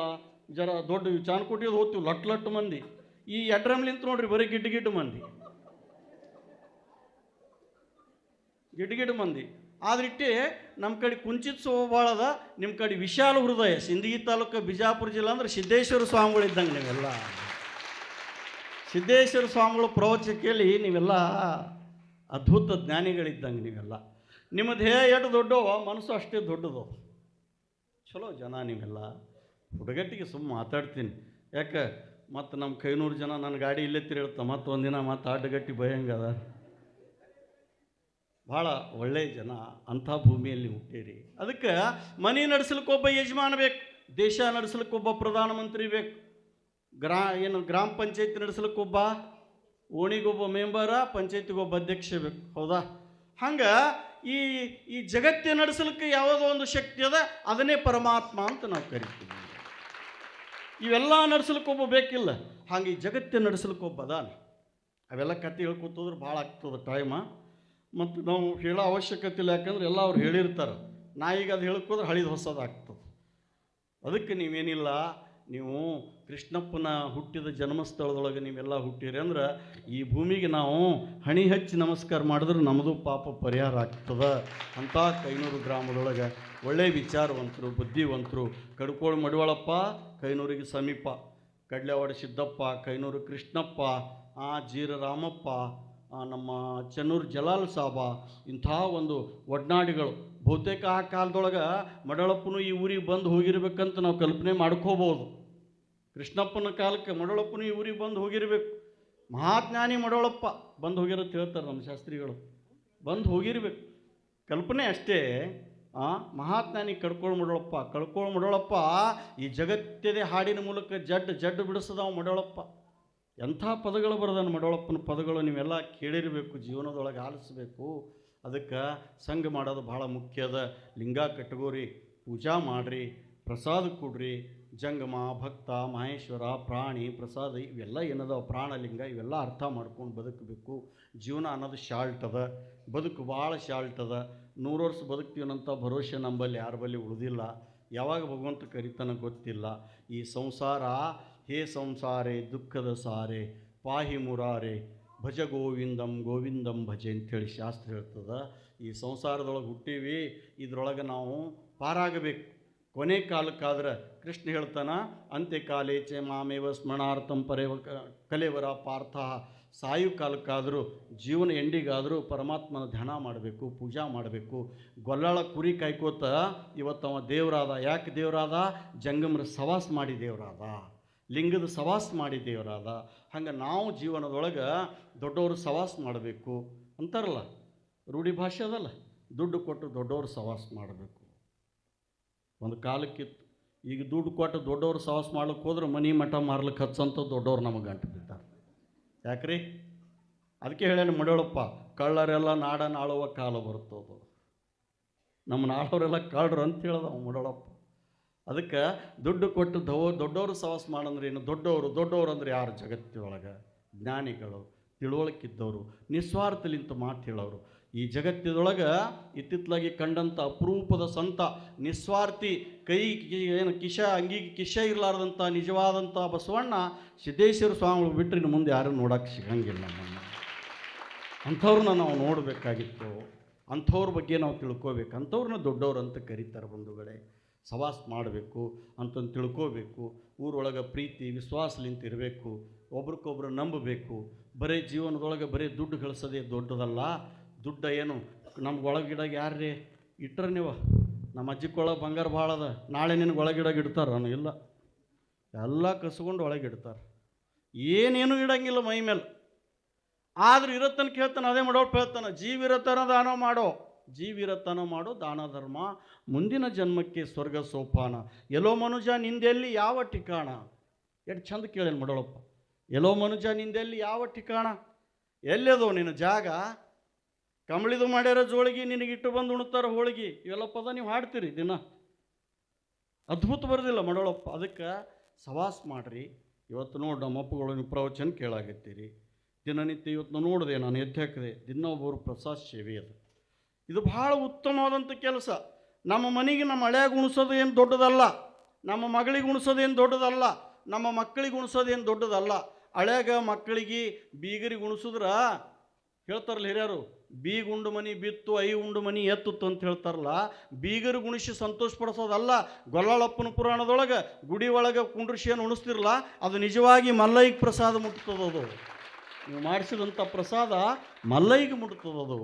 ಜರ ದೊಡ್ಡ ಚಾನ್ಕೋಟಿಯದು ಹೋಗ್ತೀವಿ ಲಟ್ ಲಟ್ ಮಂದಿ. ಈ ಎಡ್ರಮ್ಲಿಂತ ನೋಡ್ರಿ ಬರೀ ಗಿಡ್ಡ ಗಿಡ್ಡ ಮಂದಿ. ಗಿಡ್ಡ ಗಿಡ್ಡ ಮಂದಿ. ಆದ್ರಿಟ್ಟೆ ನಮ್ಮ ಕಡೆ ಕುಂಚಿತ ಭಾಳ ಅದ ನಿಮ್ಮ ಕಡೆ ವಿಶಾಲ ಹೃದಯ. ಸಿಂದಗಿ ತಾಲೂಕು ಬಿಜಾಪುರ ಜಿಲ್ಲೆ ಅಂದ್ರೆ ಸಿದ್ದೇಶ್ವರ ಸ್ವಾಮಿಗಳು ಇದ್ದಂಗೆ ನೀವೆಲ್ಲ. ಸಿದ್ದೇಶ್ವರ ಸ್ವಾಮಿಗಳು ಪ್ರವಚನ ಕೇಳಿ ನೀವೆಲ್ಲ ಅದ್ಭುತ ಜ್ಞಾನಿಗಳಿದ್ದಂಗೆ ನೀವೆಲ್ಲ. ನಿಮ್ಮ ದೇಹ ಎಷ್ಟು ದೊಡ್ಡವ ಮನಸ್ಸು ಅಷ್ಟೇ ದೊಡ್ಡದು. ಚಲೋ ಜನ ನೀವೆಲ್ಲ. ಹುಡುಗಟ್ಟಿಗೆ ಸುಮ್ಮ ಮಾತಾಡ್ತೀನಿ. ಯಾಕೆ? ಮತ್ತು ನಮ್ಮ ಕೈನೂರು ಜನ ನನ್ನ ಗಾಡಿ ಇಲ್ಲೇ ಹೇಳ್ತ ಮತ್ತು ಒಂದಿನ ಮತ್ತು ಅಡ್ಡಗಟ್ಟಿ ಭಯಂಗದ ಭಾಳ ಒಳ್ಳೆಯ ಜನ ಅಂಥ ಭೂಮಿಯಲ್ಲಿ ಹುಟ್ಟೀರಿ. ಅದಕ್ಕೆ ಮನೆ ನಡೆಸ್ಲಿಕ್ಕೆ ಒಬ್ಬ ಯಜಮಾನ ಬೇಕು, ದೇಶ ನಡೆಸ್ಲಿಕ್ಕೆ ಒಬ್ಬ ಪ್ರಧಾನಮಂತ್ರಿ ಬೇಕು, ಗ್ರಾ, ಏನು ಗ್ರಾಮ ಪಂಚಾಯತಿ ನಡೆಸ್ಲಿಕ್ಕೆ ಒಬ್ಬ ಓಣಿಗೊಬ್ಬ ಮೆಂಬರ, ಪಂಚಾಯತಿಗೊಬ್ಬ ಅಧ್ಯಕ್ಷ ಬೇಕು, ಹೌದಾ? ಹಂಗೆ ಈ ಈ ಜಗತ್ತಿನ ನಡೆಸಲಿಕ್ಕೆ ಯಾವುದೋ ಒಂದು ಶಕ್ತಿ ಅದ, ಅದನ್ನೇ ಪರಮಾತ್ಮ ಅಂತ ನಾವು ಕರಿತೀವಿ. ಇವೆಲ್ಲ ನಡೆಸಲಿಕ್ಕೆ ಒಬ್ಬ ಬೇಕಿಲ್ಲ. ಹಾಗೆ ಈ ನಡೆಸಲಿಕ್ಕೆ ಒಬ್ಬ ಅದಾನ ಅವೆಲ್ಲ ಕತೆ ಹೇಳ್ಕೊತಂದ್ರೆ ಭಾಳ ಆಗ್ತದೆ ಟೈಮ ಮತ್ತು ನಾವು ಹೇಳೋ ಅವಶ್ಯಕತೆ ಇಲ್ಲ, ಯಾಕಂದ್ರೆ ಎಲ್ಲ ಅವ್ರು ಹೇಳಿರ್ತಾರೆ. ನಾ ಈಗ ಅದು ಹೇಳ್ಕೋದ್ರೆ ಹಳಿದ ಹೊಸದಾಗ್ತದೆ ಅದಕ್ಕೆ ನೀವೇನಿಲ್ಲ, ನೀವು ಕೃಷ್ಣಪ್ಪನ ಹುಟ್ಟಿದ ಜನ್ಮಸ್ಥಳದೊಳಗೆ ನೀವೆಲ್ಲ ಹುಟ್ಟಿರಿ ಅಂದ್ರೆ ಈ ಭೂಮಿಗೆ ನಾವು ಹಣಿ ಹಚ್ಚಿ ನಮಸ್ಕಾರ ಮಾಡಿದ್ರೆ ನಮ್ಮದು ಪಾಪ ಪರಿಹಾರ ಆಗ್ತದೆ ಅಂತ ಕೈನೂರು ಗ್ರಾಮದೊಳಗೆ ಒಳ್ಳೆಯ ವಿಚಾರವಂತರು, ಬುದ್ಧಿವಂತರು. ಕಡ್ಕೋಳು ಮಡಿವಾಳಪ್ಪ, ಕೈನೂರಿಗೆ ಸಮೀಪ. ಕಡ್ಲೆವಾಡ ಸಿದ್ದಪ್ಪ, ಕೈನೂರು ಕೃಷ್ಣಪ್ಪ, ಆ ಜೀರ ರಾಮಪ್ಪ ನಮ್ಮ ಚೆನ್ನೂರು ಜಲಾಲ್ ಸಾಬ, ಇಂಥ ಒಂದು ಒಡನಾಡಿಗಳು. ಬಹುತೇಕ ಆ ಕಾಲದೊಳಗೆ ಮಡಳಪ್ಪನು ಈ ಊರಿಗೆ ಬಂದು ಹೋಗಿರ್ಬೇಕಂತ ನಾವು ಕಲ್ಪನೆ ಮಾಡ್ಕೋಬೋದು. ಕೃಷ್ಣಪ್ಪನ ಕಾಲಕ್ಕೆ ಮಡಳಪ್ಪನು ಈ ಊರಿಗೆ ಬಂದು ಹೋಗಿರ್ಬೇಕು. ಮಹಾಜ್ಞಾನಿ ಮಡಳಪ್ಪ ಬಂದು ಹೋಗಿರೋದು ಹೇಳ್ತಾರೆ ನಮ್ಮ ಶಾಸ್ತ್ರಿಗಳು. ಬಂದು ಹೋಗಿರ್ಬೇಕು. ಕಲ್ಪನೆ ಅಷ್ಟೇ. ಆ? ಮಹಾತ್ಮಾನಿ ಕಡ್ಕೊಳ್ಳೋ ಮುಡೋಳಪ್ಪ ಕಳ್ಕೊಂಡು ಮುಡೋಳಪ್ಪ, ಈ ಜಗತ್ತಿದೆ ಹಾಡಿನ ಮೂಲಕ ಜಡ್ ಜಡ್ ಬಿಡಿಸದವ ಮಡೋಳಪ್ಪ. ಎಂಥ ಪದಗಳು ಬರೆದಾನ ಮಡೋಳಪ್ಪನ ಪದಗಳು ನೀವೆಲ್ಲ ಕೇಳಿರಬೇಕು, ಜೀವನದೊಳಗೆ ಆಲಿಸಬೇಕು. ಅದಕ್ಕೆ ಸಂಘ ಮಾಡೋದು ಭಾಳ ಮುಖ್ಯ ಅದ. ಲಿಂಗ ಕಟ್ಗೋರಿ, ಪೂಜಾ ಮಾಡಿರಿ, ಪ್ರಸಾದ ಕೊಡ್ರಿ, ಜಂಗಮ, ಭಕ್ತ, ಮಹೇಶ್ವರ, ಪ್ರಾಣಿ, ಪ್ರಸಾದ, ಇವೆಲ್ಲ ಏನದಾವ? ಪ್ರಾಣಲಿಂಗ, ಇವೆಲ್ಲ ಅರ್ಥ ಮಾಡ್ಕೊಂಡು ಬದುಕಬೇಕು. ಜೀವನ ಅನ್ನೋದು ಶಾಲ್ಟ್ ಅದ. ಬದುಕು ಭಾಳ ಶಾಲ್ಟ್ ಅದ. ನೂರು ವರ್ಷ ಬದುಕ್ತೀವನಂಥ ಭರವಸೆ ನಂಬಲ್ಲಿ ಯಾರ ಬಳಿ ಉಳಿದಿಲ್ಲ. ಯಾವಾಗ ಭಗವಂತ ಕರಿತನ ಗೊತ್ತಿಲ್ಲ. ಈ ಸಂಸಾರ, ಹೇ ಸಂಸಾರೆ, ದುಃಖದ ಸಾರೆ, ಪಾಹಿ ಮುರಾರೆ, ಭಜ ಗೋವಿಂದಂ ಗೋವಿಂದಂ ಭಜೆ ಅಂತೇಳಿ ಶಾಸ್ತ್ರ ಹೇಳ್ತದ. ಈ ಸಂಸಾರದೊಳಗೆ ಹುಟ್ಟೀವಿ, ಇದರೊಳಗೆ ನಾವು ಪಾರಾಗಬೇಕು. ಕೊನೆ ಕಾಲಕ್ಕಾದ್ರೆ ಕೃಷ್ಣ ಹೇಳ್ತಾನ ಅಂತ್ಯಕಾಲೇ ಚೆ ಮಾಮೇವ ಸ್ಮರಣಾರ್ಥಂ ಪರೇವ ಕಲೇವರ ಪಾರ್ಥ. ಸಾಯು ಕಾಲಕ್ಕಾದರೂ, ಜೀವನ ಎಂಡಿಗಾದರೂ ಪರಮಾತ್ಮನ ಧ್ಯಾನ ಮಾಡಬೇಕು, ಪೂಜಾ ಮಾಡಬೇಕು. ಗೊಲ್ಲಾಳ ಕುರಿ ಕಾಯ್ಕೋತ ಇವತ್ತು ಅವ ದೇವರಾದ. ಯಾಕೆ ದೇವರಾದ? ಜಂಗಮರ ಸವಾಸ ಮಾಡಿ ದೇವರಾದ. ಲಿಂಗದ ಸವಾಸ ಮಾಡಿ ದೇವರಾದ. ಹಂಗೆ ನಾವು ಜೀವನದೊಳಗೆ ದೊಡ್ಡವರು ಸವಾಸ ಮಾಡಬೇಕು ಅಂತಾರಲ್ಲ. ರೂಢಿ ಭಾಷೆ ಅದಲ್ಲ. ದುಡ್ಡು ಕೊಟ್ಟು ದೊಡ್ಡವರು ಸವಾಸ ಮಾಡಬೇಕು. ಒಂದು ಕಾಲಕ್ಕಿತ್ತು. ಈಗ ದುಡ್ಡು ಕೊಟ್ಟು ದೊಡ್ಡವರು ಸವಾಸ ಮಾಡ್ಲಿಕ್ಕೆ ಹೋದ್ರೆ ಮನೆ ಮಠ ಮಾರ್ಲಿಕ್ಕೆ ಹಚ್ಚಂತ ದೊಡ್ಡವ್ರು ನಮಗೆ ಗಂಟು ಬಿದ್ದಾರೆ ಯಾಕ್ರಿ? ಅದಕ್ಕೆ ಹೇಳೇನು ಮಡೋಳಪ್ಪ ಕಳ್ಳರೆಲ್ಲ ನಾಡ ನಾಳುವ ಕಾಲ ಬರ್ತದು ನಮ್ಮ ನಾಳವರೆಲ್ಲ ಕಳ್ಳರು ಅಂತ ಹೇಳಿದ ಮಡಳಪ್ಪ ಅದಕ್ಕೆ ದುಡ್ಡು ಕೊಟ್ಟು ದವ ದೊಡ್ಡವರು ಸವಾಸ ಮಾಡಂದ್ರೆ ಏನು? ದೊಡ್ಡವರು ದೊಡ್ಡವರು ಅಂದ್ರೆ ಯಾರು ಜಗತ್ತಿನೊಳಗೆ? ಜ್ಞಾನಿಗಳು ತಿಳುವಳಿಕಿದ್ದವರು ನಿಸ್ವಾರ್ಥಲಿಂತ ಮಾತು ಹೇಳೋರು. ಈ ಜಗತ್ತಿನೊಳಗೆ ಇತ್ತಿತ್ತಲಾಗಿ ಕಂಡಂಥ ಅಪರೂಪದ ಸಂತ, ನಿಸ್ವಾರ್ಥಿ, ಕೈ ಏನು ಕಿಶ ಅಂಗಿಗೆ ಕಿಶ ಇರಲಾರ್ದಂಥ ನಿಜವಾದಂಥ ಬಸವಣ್ಣ ಸಿದ್ದೇಶ್ವರ ಸ್ವಾಮಿಗಳು ಬಿಟ್ಟರೆ ಇನ್ನು ಮುಂದೆ ಯಾರೂ ನೋಡೋಕ್ಕೆ ಸಿಗಂಗಿಲ್ಲ ನಮ್ಮನ್ನು. ಅಂಥವ್ರನ್ನ ನಾವು ನೋಡಬೇಕಾಗಿತ್ತು. ಅಂಥವ್ರ ಬಗ್ಗೆ ನಾವು ತಿಳ್ಕೋಬೇಕು. ಅಂಥವ್ರನ್ನ ದೊಡ್ಡವ್ರು ಅಂತ ಕರೀತಾರೆ ಬಂಧುಗಳೇ. ಸವಾಸ ಮಾಡಬೇಕು ಅಂತಂದು ತಿಳ್ಕೋಬೇಕು. ಊರೊಳಗೆ ಪ್ರೀತಿ ವಿಶ್ವಾಸಲಿಂತ ಇರಬೇಕು. ಒಬ್ರಿಗೊಬ್ರು ನಂಬಬೇಕು. ಬರೀ ಜೀವನದೊಳಗೆ ಬರೀ ದುಡ್ಡು ಗಳಿಸೋದೇ ದೊಡ್ಡದಲ್ಲ. ದುಡ್ಡ ಏನು? ನಮ್ಗೆ ಒಳಗಿಡಾಗ ಯಾರ್ರೀ? ಇಟ್ಟರೆ ನೀವು. ನಮ್ಮ ಅಜ್ಜಿಕೊಳಗೆ ಬಂಗಾರ ಭಾಳ ಅದ. ನಾಳೆ ನಿನಗೆ ಒಳಗಿಡಾಗ ಇಡ್ತಾರ ಇಲ್ಲ. ಎಲ್ಲ ಕಸ್ಕೊಂಡು ಒಳಗಿಡ್ತಾರೆ ಏನೇನು ಇಡಂಗಿಲ್ಲ ಮೈ ಮೇಲೆ. ಆದ್ರೆ ಇರತ್ತನ ಕೇಳ್ತಾನೆ, ಅದೇ ಮಾಡೋ ಹೇಳ್ತಾನೆ ಜೀವಿರತನ ದಾನ ಮಾಡೋ. ಜೀವಿರತನ ಮಾಡೋ ದಾನ ಧರ್ಮ, ಮುಂದಿನ ಜನ್ಮಕ್ಕೆ ಸ್ವರ್ಗ ಸೋಪಾನ. ಎಲ್ಲೋ ಮನುಜ ನಿಂದೆಲ್ಲಿ ಯಾವ ಠಿಕಾಣ? ಎಷ್ಟು ಚಂದ ಕೇಳೇನು ಮಾಡೋಳಪ್ಪ. ಎಲ್ಲೋ ಮನುಜ ನಿಂದೆಲ್ಲಿ ಯಾವ ಠಿಕಾಣ? ಎಲ್ಲದೋ ನಿನ್ನ ಜಾಗ? ಕಂಬಳಿದು ಮಾಡ್ಯಾರ ಜೋಳಿಗೆ, ನಿನಗಿಟ್ಟು ಬಂದು ಉಣ್ತಾರ ಹೋಳಿಗೆ, ಇವೆಲ್ಲ ಪದ ನೀವು ಹಾಡ್ತೀರಿ ದಿನ. ಅದ್ಭುತ ಬರೋದಿಲ್ಲ ಮಾಡೋಳಪ್ಪ ಅದಕ್ಕೆ ಸವಾಸ್ ಮಾಡ್ರಿ. ಇವತ್ತು ನೋಡಿ ನಮ್ಮ ಅಪ್ಪಗಳು ನೀವು ಪ್ರವಚನ ಕೇಳಾಗತ್ತೀರಿ ದಿನನಿತ್ಯ ಇವತ್ತು ನೋಡಿದೆ ನಾನು ಎದ್ದು ಹಾಕಿದೆ. ದಿನ ಒಬ್ಬರು ಪ್ರಸಾದ ಸೇವೆ ಅದು. ಇದು ಭಾಳ ಉತ್ತಮವಾದಂಥ ಕೆಲಸ. ನಮ್ಮ ಮನೆಗೆ ನಮ್ಮ ಹಳೆಯಾಗ ಉಣಿಸೋದು ಏನು ದೊಡ್ಡದಲ್ಲ. ನಮ್ಮ ಮಗಳಿಗೆ ಉಣಿಸೋದೇನು ದೊಡ್ಡದಲ್ಲ. ನಮ್ಮ ಮಕ್ಕಳಿಗೆ ಉಣಿಸೋದೇನು ದೊಡ್ಡದಲ್ಲ. ಹಳೆಯಾಗ ಮಕ್ಕಳಿಗೆ ಬೀಗರಿಗೆ ಉಣಿಸಿದ್ರ, ಹೇಳ್ತಾರಲ್ಲ ಹಿರಿಯರು ಬೀಗ ಉಂಡು ಮನಿ ಬಿತ್ತು ಐ ಉಂಡು ಮನಿ ಎತ್ತುತ್ತು ಅಂತ ಹೇಳ್ತಾರಲ್ಲ, ಬೀಗರು ಗುಣಿಸಿ ಸಂತೋಷ ಪಡಿಸೋದಲ್ಲ ಗೊಲ್ಲಾಳಪ್ಪನ ಪುರಾಣದೊಳಗೆ ಗುಡಿ ಒಳಗೆ ಕುಂಡ್ರಿಸಿ ಏನು ಉಣಿಸ್ತಿರಲ್ಲ, ಅದು ನಿಜವಾಗಿ ಮಲ್ಲೈಗೆ ಪ್ರಸಾದ ಮುಟ್ತದದು ನೀವು ಮಾಡಿಸಿದಂಥ ಪ್ರಸಾದ ಮಲ್ಲೈಗೆ ಮುಟ್ತದದು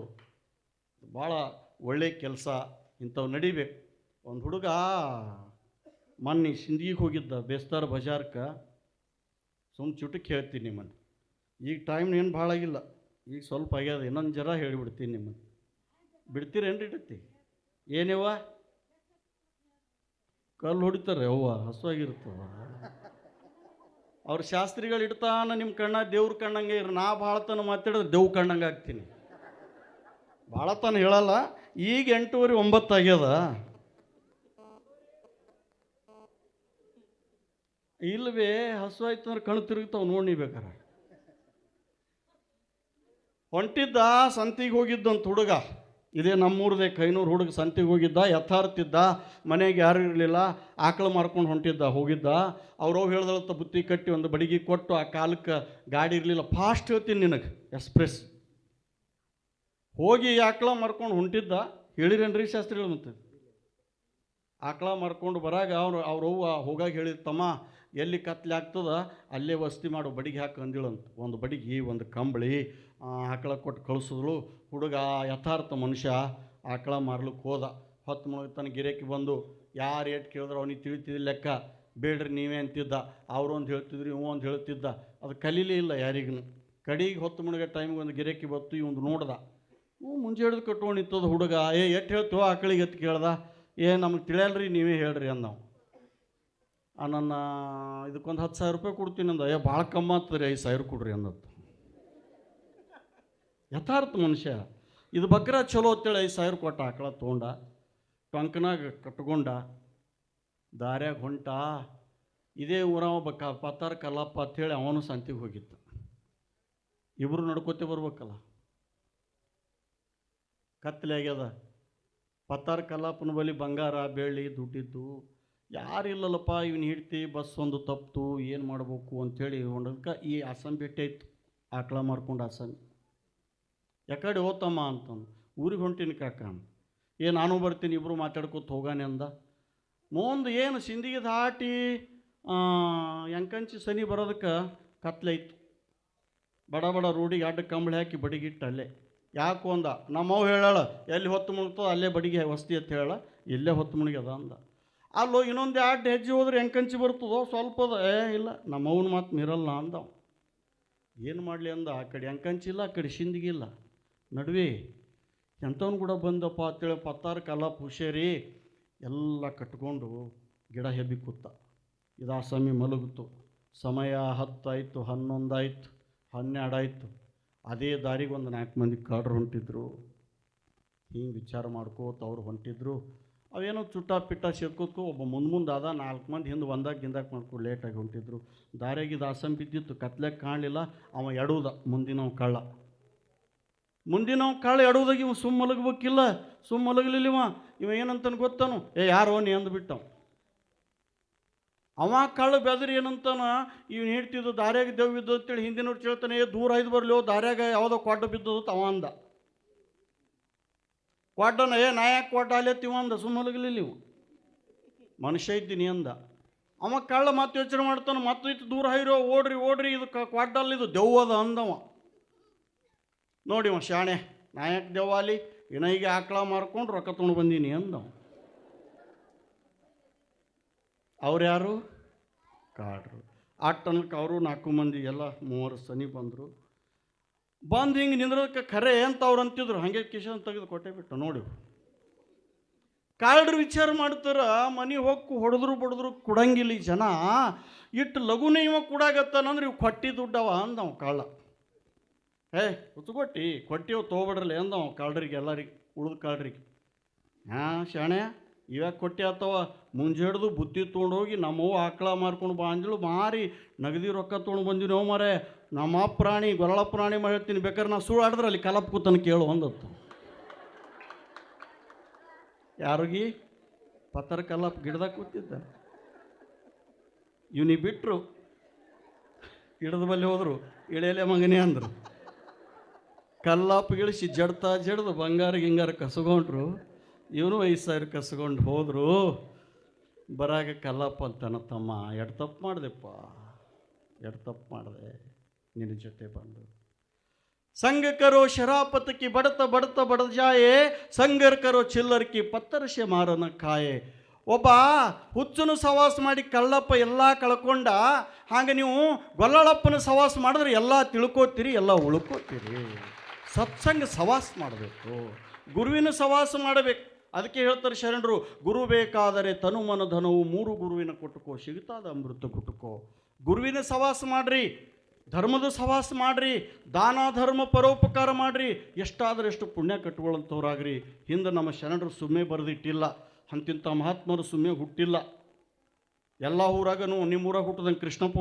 ಭಾಳ ಒಳ್ಳೆಯ ಕೆಲಸ ಇಂಥವು ನಡಿಬೇಕು. ಒಂದು ಹುಡುಗ ಮೊನ್ನೆ ಸಿಂಧಿಗೆ ಹೋಗಿದ್ದ, ಬೇಸ್ತಾರ ಬಜಾರ್ಕ. ಸುಮ್ಮ ಚುಟಕ್ಕೆ ಹೇಳ್ತೀನಿ ನಿಮ್ಮನ್ನು. ಈಗ ಟೈಮ್ ಏನು ಭಾಳ ಆಗಿಲ್ಲ. ಈಗ ಸ್ವಲ್ಪ ಆಗ್ಯದ, ಇನ್ನೊಂದು ಜರ ಹೇಳಿಬಿಡ್ತೀನಿ ನಿಮ್ಮನ್ನು. ಬಿಡ್ತೀರೇನ್ರಿ ಇಡತ್ತಿ? ಏನೇವ ಕಲ್ಲು ಹೊಡಿತಾರೆ, ಅವ್ವ ಹಸುವಾಗಿರ್ತವ ಅವ್ರ ಶಾಸ್ತ್ರಿಗಳು ಇಡ್ತಾನ ನಿಮ್ಮ ಕಣ್ಣ, ದೇವ್ರ ಕಣ್ಣಂಗೆ ಇರು, ನಾ ಭಾಳತನ ಮಾತಾಡಿದ್ರೆ ದೇವ್ ಕಣ್ಣಂಗೆ ಆಗ್ತೀನಿ. ಭಾಳತನ ಹೇಳಲ್ಲ, ಈಗ ಎಂಟೂವರೆ ಒಂಬತ್ತು ಆಗ್ಯದ. ಇಲ್ವೇ ಹಸುವಾಯ್ತು ಅಂದ್ರೆ ಕಣ್ಣು ತಿರುಗ್ತಾವ ನೋಡಿ ಬೇಕಾರ. ಹೊಂಟಿದ್ದ ಸಂತಿಗೆ ಹೋಗಿದ್ದಂತ ಹುಡುಗ. ಇದೇ ನಮ್ಮೂರದೇ ಕೈನೂರು ಹುಡುಗ ಸಂತಿಗೆ ಹೋಗಿದ್ದ, ಯಥಾರ್ಥಿದ್ದ, ಮನೆಗೆ ಯಾರು ಇರಲಿಲ್ಲ, ಆಕಳು ಮಾರ್ಕೊಂಡು ಹೊಂಟಿದ್ದ, ಹೋಗಿದ್ದ. ಅವ್ರು ಹೇಳ್ದಳತ್ತ ಬುತ್ತಿ ಕಟ್ಟಿ ಒಂದು ಬಡಿಗೆ ಕೊಟ್ಟು ಆ ಕಾಲಕ್ಕೆ ಗಾಡಿ ಇರಲಿಲ್ಲ. ಫಾಸ್ಟ್ ಹೇಳ್ತೀನಿ ನಿನಗೆ, ಎಕ್ಸ್ಪ್ರೆಸ್. ಹೋಗಿ ಆಕಳ ಮಾರ್ಕೊಂಡು ಹೊಂಟಿದ್ದ. ಹೇಳಿರೇನ್ರಿ ಶಾಸ್ತ್ರಿ ಮತ್ತೆ? ಆಕಳ ಮಾರ್ಕೊಂಡು ಬರಾಗ ಅವ್ರು, ಅವ್ರ ಅವ್ವ ಹೋಗಾಗ ಹೇಳಿದ, ತಮ್ಮ, ಎಲ್ಲಿ ಕತ್ಲೆ ಆಗ್ತದ ಅಲ್ಲೇ ವಸ್ತಿ ಮಾಡು, ಬಡಿಗೆ ಹಾಕಿ ಅಂದಿಳಂತ. ಒಂದು ಬಡಿಗೆ, ಒಂದು ಕಂಬಳಿ ಆಕಳ ಕೊಟ್ಟು ಕಳಿಸಿದ್ಳು ಹುಡುಗ ಯಥಾರ್ಥ ಮನುಷ್ಯ ಆಕಳ ಮಾರ್ಲಿಕ್ಕೆ ಹೋದ. ಹೊತ್ತು ತನ್ನ ಗಿರೇಕಿ ಬಂದು, ಯಾರು ಏಟ್ ಕೇಳಿದ್ರು ಅವನಿಗೆ ತಿಳಿತಿದ್ದ ಲೆಕ್ಕ. ಬೇಡ್ರಿ ನೀವೇ ಅಂತಿದ್ದ. ಅವರು ಒಂದು ಹೇಳ್ತಿದ್ರು ಇವ ಒಂದು ಹೇಳ್ತಿದ್ದ. ಅದು ಕಲೀಲೇ ಇಲ್ಲ ಯಾರಿಗೂ ಕಡೆಗೆ ಹೊತ್ತು ಮುಳುಗ ಟೈಮಿಗೆ ಒಂದು ಗಿರೇಕಿ ಬತ್ತು ಇವಂದು ನೋಡ್ದ. ಹ್ಞೂ, ಮುಂಜೆ ಹಿಡಿದು ಕಟ್ಕೊಂಡು ಹುಡುಗ. ಏ, ಎಷ್ಟು ಹೇಳ್ತೀವೋ ಆಕಳಿಗೆ ಎತ್ತು ಕೇಳ್ದ. ಏ, ನಮಗೆ ತಿಳಿಯಲ್ರಿ, ನೀವೇ ಹೇಳ್ರಿ ಅಂದವು. ನನ್ನ ಇದಕ್ಕೊಂದು ಹತ್ತು ಸಾವಿರ ರೂಪಾಯಿ ಕೊಡ್ತೀನಿ ಅಂದ ಏ, ಭಾಳ ಕಮ್ಮಿ ಆಗ್ತದೆ ಐದು ಸಾವಿರ ಕೊಡ್ರಿ ಅಂದತ್ತು ಯಥಾರ್ಥ ಮನುಷ್ಯ. ಇದು ಬಕ್ರ ಚಲೋ ಅಂತೇಳಿ ಐದು ಸಾವಿರ ಕೊಟ್ಟ ಆಕಳ ತೊಗೊಂಡ ಟೊಂಕನಾಗ ಕಟ್ಕೊಂಡ, ದಾರ್ಯಾಗ ಹೊಂಟ. ಇದೇ ಊರವ ಬಕ್ಕ ಪತ್ತಾರ ಕಲ್ಲಪ್ಪ ಅಂತೇಳಿ ಅವನು ಸಂತಿಗೆ ಹೋಗಿದ್ದ. ಇಬ್ಬರು ನಡ್ಕೋತೆ ಬರ್ಬೇಕಲ್ಲ. ಕತ್ತಲೆ ಆಗ್ಯದ. ಪತ್ತಾರ ಕಲ್ಲಪ್ಪನ ಬಳಿ ಬಂಗಾರ, ಬೆಳ್ಳಿ, ದುಡ್ಡಿದ್ದು. ಯಾರಿಲ್ಲಲ್ಲಪ್ಪ ಇವನು ಹಿಡ್ತಿ, ಬಸ್ ಒಂದು ತಪ್ಪಿತು ಏನು ಮಾಡಬೇಕು ಅಂಥೇಳಿ ಹೊಂಡದಕ್ಕೆ ಈ ಅಸ್ಸಾಂ ಭೇಟಿ ಆಕಳ ಮಾಡ್ಕೊಂಡು ಅಸ್ಸಾಂ ಯಾಕಡೆ ಹೋತಮ್ಮ ಅಂತಂದು, ಊರಿಗೆ ಹೊಂಟೀನಿ ಕಾಕ ಏ, ನಾನು ಬರ್ತೀನಿ ಇಬ್ಬರು ಮಾತಾಡ್ಕೊತ ಹೋಗಾನೆ ಅಂದ. ಮುಂದೆ ಏನು ಸಿಂದಿಗೆ ದಾಟಿ ಎಂಕಂಚಿ ಸನಿ ಬರೋದಕ್ಕೆ ಕತ್ಲೈತು ಬಡ ಬಡ ರೋಡಿಗೆ ಅಡ್ಡ ಕಂಬಳಿ ಹಾಕಿ ಬಡಿಗಿಟ್ಟು ಅಲ್ಲೇ. ಯಾಕೋ ಅಂದ ನಮ್ಮವ್ ಹೇಳಾಳ, ಎಲ್ಲಿ ಹೊತ್ತು ಮುಳುಗ್ತೋ ಅಲ್ಲೇ ಬಡಿಗೆ ವಸ್ತಿ ಅಂತ ಹೇಳ ಇಲ್ಲೇ ಹೊತ್ತು ಮುಳುಗ್ಯದ ಅಂದ. ಅಲ್ಲೋ, ಇನ್ನೊಂದು ಎರಡು ಹೆಜ್ಜೆ ಹೋದ್ರೆ ಎಂಕಂಚಿ ಬರ್ತದೋ, ಸ್ವಲ್ಪ ಅದ, ಏ, ಇಲ್ಲ ನಮ್ಮವನ ಮಾತು ಮೀರಲ್ಲ ಅಂದ ಏನು ಮಾಡಲಿ ಅಂದ, ಆ ಕಡೆ ಎಂಕಂಚಿಲ್ಲ ಆ ಕಡೆ ಇಲ್ಲ. ನಡುವೆ ಎಂಥವ್ನು ಕೂಡ ಬಂದಪ್ಪ ಅಂತೇಳಿ ಪತ್ತಾರ ಕಾಲ ಪುಷೇರಿ ಎಲ್ಲ ಕಟ್ಕೊಂಡು ಗಿಡ ಹೆಬ್ಬಿ ಕೂತ. ಇದು ಸಮಯ ಮಲಗಿತು ಸಮಯ ಹತ್ತಾಯಿತು, ಹನ್ನೊಂದಾಯಿತು, ಹನ್ನೆರಡಾಯಿತು. ಅದೇ ದಾರಿಗೆ ಒಂದು ನಾಲ್ಕು ಮಂದಿ ಕಾಡ್ರು ಹೊಂಟಿದ್ರು. ಹಿಂಗೆ ವಿಚಾರ ಮಾಡ್ಕೋತ ಅವ್ರು ಹೊಂಟಿದ್ರು. ಅವೇನೋ ಚುಟ್ಟ ಪಿಟ್ಟ ಸೇರ್ಕೋತ್ಕೊ ಒಬ್ಬ ಮುಂದೆ ಮುಂದೆ ಅದ ನಾಲ್ಕು ಮಂದಿ ಹಿಂದೆ ಒಂದಾಗ ಗಿಂದಾಗ ಮಾಡ್ಕೊ ಲೇಟಾಗಿ ಹೊಂಟಿದ್ರು. ದಾರಿಯಾಗಿ ಇದು ಆಸಂ ಬಿದ್ದಿತ್ತು ಕತ್ಲಾಗ ಕಾಣಲಿಲ್ಲ, ಅವ ಎಡುವುದ ಮುಂದಿನವ ಕಳ್ಳ. ಮುಂದಿನವ ಕಾಳು ಎಡುವುದಾಗಿ ಇವ ಸುಮ್ಮ ಮಲಗಬೇಕಿಲ್ಲ ಸುಮ್ಮ ಮಲಗಲಿಲ್ಲ ಇವ ಏನಂತಾನೆ ಗೊತ್ತಾನು? ಏ, ಯಾರೋ ನೀ ಅಂದ್ಬಿಟ್ಟವ ಅವ ಕಾಳು ಬೆದರಿ ಏನಂತಾನ? ಇವ್ನು ಹೇಳ್ತಿದ್ದು ದಾರ್ಯಾಗ ದೇವ್ ಬಿದ್ದು ಅಂತೇಳಿ ಹಿಂದಿನವ್ರು ಕೇಳ್ತಾನೆ, ಏ, ದೂರ ಐದು ಬರಲಿ ದಾರ್ಯಾಗ ಯಾವುದೋ ಕೊಡ್ಡ ಬಿದ್ದದ ಅವ ಅಂದ. ಕೊಡ್ಡನ ಏ, ನಾ ಯಾಕೆ ಅಲ್ಲೇ ತಿವ ಅಂದ ಸುಮ್ಮಲಗಲಿಲ್ಲ ಇವು. ಮನುಷ್ಯ ಇದ್ದೀನಿ ಅಂದ. ಅವ ಕಳ್ಳ ಮತ್ತೆ ಯೋಚನೆ ಮಾಡ್ತಾನೆ, ಮತ್ತೆ ದೂರ ಹೈರೋ ಓಡ್ರಿ ಓಡ್ರಿ, ಇದು ಕೊಡ್ಡಲ್ಲಿ ಇದು ದೆವ್ವದ ಅಂದವ ನೋಡಿ ಅವ ಶಾಣೆ, ನಾಯಕ್ ದೇವಾಲಿ ಇನೈಗೆ ಆಕಳ ಮಾರ್ಕೊಂಡು ರೊಕ್ಕ ತೊಗೊಂಡು ಬಂದೀನಿ ಅಂದವ. ಅವ್ರು ಯಾರು ಕಾಡ್ರು ಆಟನಕ್ಕೆ ಅವರು ನಾಲ್ಕು ಮಂದಿ ಎಲ್ಲ ಮೂವರು ಸನಿ ಬಂದರು. ಬಂದು ಹಿಂಗೆ ನಿಂದ್ರದಕ್ಕೆ ಖರೆ ಅಂತ ಅವ್ರು ಅಂತಿದ್ರು. ಹಾಗೆ ಕಿಶನ್ ತೆಗೆದು ಕೊಟ್ಟೆ ಬಿಟ್ಟು ನೋಡಿ. ಕಾಳ್ರು ವಿಚಾರ ಮಾಡ್ತಾರ, ಮನೆ ಹೋಗಿ ಹೊಡೆದ್ರು ಬಡಿದ್ರು ಕೊಡಂಗಿಲ್ಲ ಜನ. ಇಟ್ಟು ಲಘುನೇ ಇವ ಕೊಡಾಗತ್ತಾನಂದ್ರೆ ಇವು ಕೊಟ್ಟಿ ದುಡ್ಡವ ಅಂದವ ಕಾಳ ಏ ಹುಚ್ಚುಕೊಟ್ಟಿ ಕೊಟ್ಟಿವ್ ತೊಗೊಬಿಡ್ರಲ್ಲ ಎಂದವ ಕಾಳ್ರಿಗೆ ಎಲ್ಲರಿಗೆ, ಉಳಿದ ಕಾಳ್ರಿಗೆ ಹಾಂ ಶಾಣೆ ಇವಾಗ ಕೊಟ್ಟಿ ಆತವ, ಮುಂಜೆ ಹಿಡ್ದು ಬುತ್ತಿ ತೊಗೊಂಡೋಗಿ ನಮ್ಮವ್ವ ಆಕಳ ಮಾರ್ಕೊಂಡು ಬಾ ಮಾರಿ, ನಗದಿ ರೊಕ್ಕ ತೊಗೊಂಡು ಬಂದಿವಿ ನಾವು ಮಾರೇ ನಮ್ಮ ಪ್ರಾಣಿ, ಗೊರಳ ಪ್ರಾಣಿ ಮಾಡ್ತೀನಿ ಬೇಕಾದ್ರೆ ನಾ ಸುಳ್ಳು ಆಡಿದ್ರೆ ಅಲ್ಲಿ ಕಲಪ್ ಕೂತನ ಕೇಳು ಅಂದತ್ತು. ಯಾರಿಗಿ? ಪತ್ರ ಕಲ್ಲಪ್ಪ ಗಿಡದಾಗ ಕೂತಿದ್ದ. ಇವನಿಗೆ ಬಿಟ್ಟರು ಗಿಡದ ಬಲ್ಲಿ ಹೋದರು ಇಳೆಲೆ ಮಗನೇ ಅಂದರು. ಕಲ್ಲಪ್ಪ ಗಿಳಿಸಿ ಜಡ್ತಾ ಜಡ್ದು ಬಂಗಾರ ಗಿಂಗಾರ ಕಸ್ಕೊಂಡ್ರು ಇವನು ಐದು ಸಾವಿರ ಕಸ್ಕೊಂಡು ಹೋದರು, ಬರಾಗ ಕಲ್ಲಪ್ಪ ಅಂತಾನ ತಮ್ಮ, ಎಡ್ ತಪ್ಪು ಮಾಡಿದೆಪ್ಪ, ಎಡ್ ತಪ್ಪು ಮಾಡಿದೆ, ನಿನ್ನ ಜೊತೆ ಬಂದು. ಸಂಘಕರು ಶರಾಪತಕ್ಕೆ ಬಡತ ಬಡತ ಬಡದ ಜಾಯೆ ಸಂಗರ್ ಚಿಲ್ಲರ್ಕಿ ಚಿಲ್ಲರ್ ಪತ್ತರಶೆ ಮಾರನ ಕಾಯೆ. ಒಬ್ಬ ಹುಚ್ಚನು ಸವಾಸ ಮಾಡಿ ಕಳ್ಳಪ್ಪ ಎಲ್ಲ ಕಳ್ಕೊಂಡ, ಹಾಗೆ ನೀವು ಗೊಲ್ಲಳಪ್ಪನ ಸವಾಸ ಮಾಡಿದ್ರೆ ಎಲ್ಲ ತಿಳ್ಕೋತೀರಿ, ಎಲ್ಲ ಉಳ್ಕೋತೀರಿ. ಸತ್ಸಂಗ ಸವಾಸ ಮಾಡಬೇಕು. ಗುರುವಿನ ಸವಾಸ ಮಾಡಬೇಕು. ಅದಕ್ಕೆ ಹೇಳ್ತಾರೆ ಶರಣರು, ಗುರು ಬೇಕಾದರೆ ತನು ಮನ ಧನವು ಮೂರು ಗುರುವಿನ ಕೊಟ್ಟುಕೋ ಸಿಗುತ್ತಾದ ಅಮೃತ ಕುಟುಕೋ ಗುರುವಿನ ಸವಾಸ ಮಾಡ್ರಿ, ಧರ್ಮದ ಸವಾಸ ಮಾಡ್ರಿ ದಾನ ಧರ್ಮ ಪರೋಪಕಾರ ಮಾಡ್ರಿ ಎಷ್ಟಾದ್ರೆ ಎಷ್ಟು ಪುಣ್ಯ ಕಟ್ಕೊಳ್ಳೋಂಥವ್ರಾಗ್ರಿ ಹಿಂದೆ ನಮ್ಮ ಶರಣರು ಸುಮ್ಮನೆ ಬರೆದಿಟ್ಟಿಲ್ಲ, ಅಂತಿಂಥ ಮಹಾತ್ಮರು ಸುಮ್ಮನೆ ಹುಟ್ಟಿಲ್ಲ. ಎಲ್ಲ ಊರಾಗನು ನಿಮ್ಮೂರಾಗ ಹುಟ್ಟದಂಗೆ ಕೃಷ್ಣಪ್ಪ